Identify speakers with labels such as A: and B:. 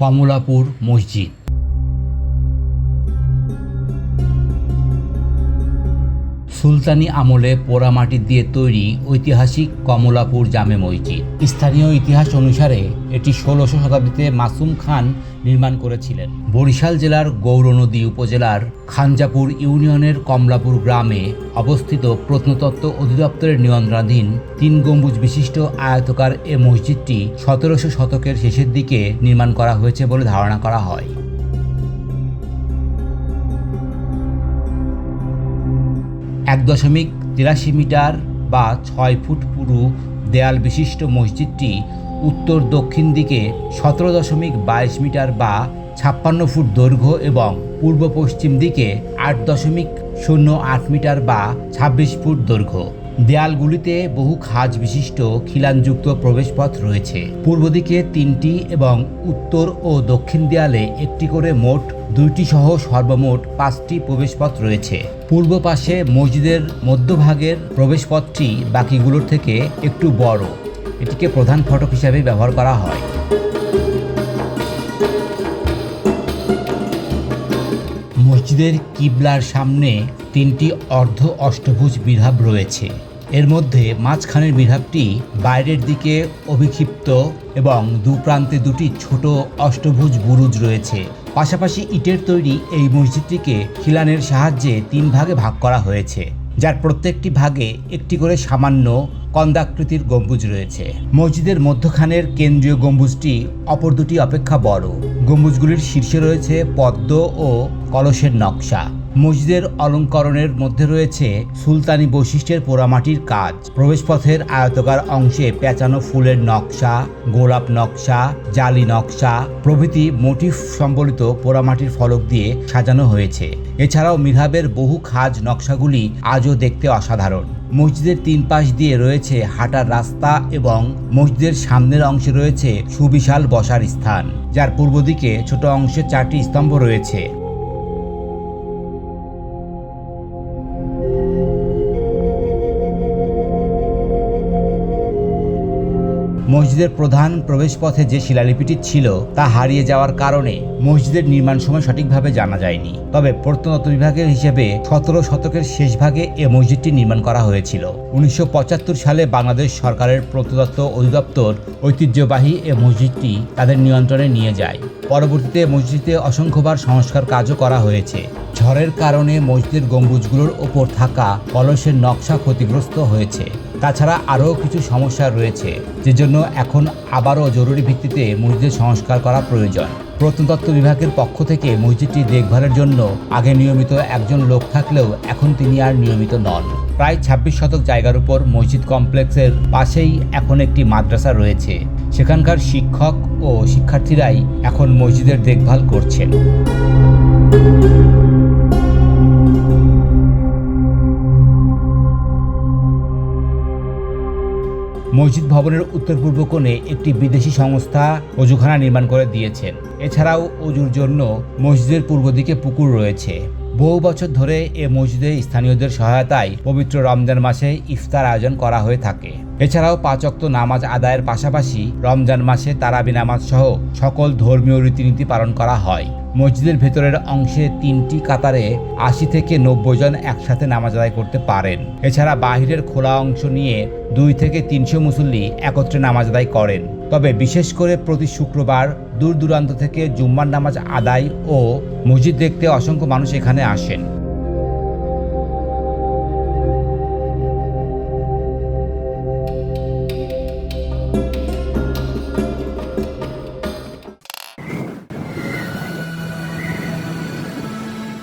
A: কমলাপুর মসজিদ। সুলতানি আমলে পোড়ামাটি দিয়ে তৈরি ঐতিহাসিক কমলাপুর জামে মসজিদ। স্থানীয় ইতিহাস অনুসারে এটি ষোলোশো শতাব্দীতে মাসুম খান নির্মাণ করেছিলেন। বরিশাল জেলার গৌরনদী উপজেলার খানজাপুর ইউনিয়নের কমলাপুর গ্রামে অবস্থিত প্রত্নতত্ত্ব অধিদপ্তরের নিয়ন্ত্রণাধীন তিন গম্বুজ বিশিষ্ট আয়তকার এ মসজিদটি সতেরোশো শতকের শেষের দিকে নির্মাণ করা হয়েছে বলে ধারণা করা হয়। এক দশমিক তিরাশি মিটার বা ছয় ফুট পুরু দেয়াল বিশিষ্ট মসজিদটি উত্তর দক্ষিণ দিকে সতেরো দশমিক বাইশ মিটার বা ছাপ্পান্ন ফুট দৈর্ঘ্য এবং পূর্ব পশ্চিম দিকে আট দশমিক শূন্য আট মিটার বা ছাব্বিশ ফুট দৈর্ঘ্য। দেয়ালগুলিতে বহু খাজ বিশিষ্ট খিলানযুক্ত প্রবেশপথ রয়েছে। পূর্ব দিকে তিনটি এবং উত্তর ও দক্ষিণ দেয়ালে একটি করে মোট দুইটি সহ সর্বমোট পাঁচটি প্রবেশপথ রয়েছে। পূর্ব পাশে মসজিদের মধ্যভাগের প্রবেশপথটি বাকিগুলোর থেকে একটু বড়। এটিকে প্রধান ফটক হিসাবে ব্যবহার করা হয়। মসজিদের কিবলার সামনে তিনটি অর্ধ অষ্টভুজ মিহরাব রয়েছে। এর মধ্যে মাঝখানের মিহরাবটি বাইরের দিকে অভিক্ষিপ্ত এবং দু প্রান্তে দুটি ছোট অষ্টভুজ বুরুজ রয়েছে। পাশাপাশি ইটের তৈরি এই মসজিদটিকে খিলানের সাহায্যে তিন ভাগে ভাগ করা হয়েছে, যার প্রত্যেকটি ভাগে একটি করে সামান্য কন্দাকৃতির গম্বুজ রয়েছে। মসজিদের মধ্যখানের কেন্দ্রীয় গম্বুজটি অপর দুটি অপেক্ষা বড়। গম্বুজগুলির শীর্ষে রয়েছে পদ্ম ও কলসের নকশা। মসজিদের অলঙ্করণের মধ্যে রয়েছে সুলতানি বৈশিষ্ট্যের পোড়ামাটির কাজ। প্রবেশপথের আয়তকার অংশে পেঁচানো ফুলের নকশা, গোলাপ নকশা, জালি নকশা প্রভৃতি মোটিফ সম্বলিত পোড়ামাটির ফলক দিয়ে সাজানো হয়েছে। এছাড়াও মিরহাবের বহু খাজ নকশাগুলি আজও দেখতে অসাধারণ। মসজিদের তিন পাশ দিয়ে রয়েছে হাঁটার রাস্তা এবং মসজিদের সামনের অংশে রয়েছে সুবিশাল বসার স্থান, যার পূর্ব দিকে ছোট অংশে চারটি স্তম্ভ রয়েছে। মসজিদের প্রধান প্রবেশপথে যে শিলালিপিটি ছিল তা হারিয়ে যাওয়ার কারণে মসজিদের নির্মাণ সময় সঠিকভাবে জানা যায়নি। তবে প্রত্নতত্ত্ব বিভাগের হিসেবে সতেরো শতকের শেষ ভাগে এ মসজিদটি নির্মাণ করা হয়েছিল। উনিশশো পঁচাত্তর সালে বাংলাদেশ সরকারের প্রত্নতত্ত্ব অধিদপ্তর ঐতিহ্যবাহী এ মসজিদটি তাদের নিয়ন্ত্রণে নিয়ে যায়। পরবর্তীতে মসজিদে অসংখ্যবার সংস্কার কাজও করা হয়েছে। ঝড়ের কারণে মসজিদের গম্বুজগুলোর ওপর থাকা কলসের নকশা ক্ষতিগ্রস্ত হয়েছে। তাছাড়া আরও কিছু সমস্যা রয়েছে যে জন্য এখন আবারও জরুরি ভিত্তিতে মসজিদের সংস্কার করা প্রয়োজন। প্রত্নতত্ত্ব বিভাগের পক্ষ থেকে মসজিদটি দেখভালের জন্য আগে নিয়মিত একজন লোক থাকলেও এখন তিনি আর নিয়মিত নন। প্রায় ছাব্বিশ শতক জায়গার উপর মসজিদ কমপ্লেক্সের পাশেই এখন একটি মাদ্রাসা রয়েছে। সেখানকার শিক্ষক ও শিক্ষার্থীরাই এখন মসজিদের দেখভাল করছেন। মসজিদ ভবনের উত্তর পূর্ব কোণে একটি বিদেশি সংস্থা অজুখানা নির্মাণ করে দিয়েছেন। এছাড়াও অজুর জন্য মসজিদের পূর্ব দিকে পুকুর রয়েছে। বহু বছর ধরে এ মসজিদে স্থানীয়দের সহায়তায় পবিত্র রমজান মাসে ইফতার আয়োজন করা হয়ে থাকে। এছাড়াও পাঁচ অক্ত নামাজ আদায়ের পাশাপাশি রমজান মাসে তারাবি নামাজ সহ সকল ধর্মীয় রীতিনীতি পালন করা হয়। মসজিদের ভেতরের অংশে তিনটি কাতারে আশি থেকে নব্বই জন একসাথে নামাজ আদায় করতে পারেন। এছাড়া বাহিরের খোলা অংশ নিয়ে দুই থেকে তিনশো মুসল্লি একত্রে নামাজ আদায় করেন। তবে বিশেষ করে প্রতি শুক্রবার দূর দূরান্ত থেকে জুম্মার নামাজ আদায় ও মসজিদ দেখতে অসংখ্য মানুষ এখানে আসেন।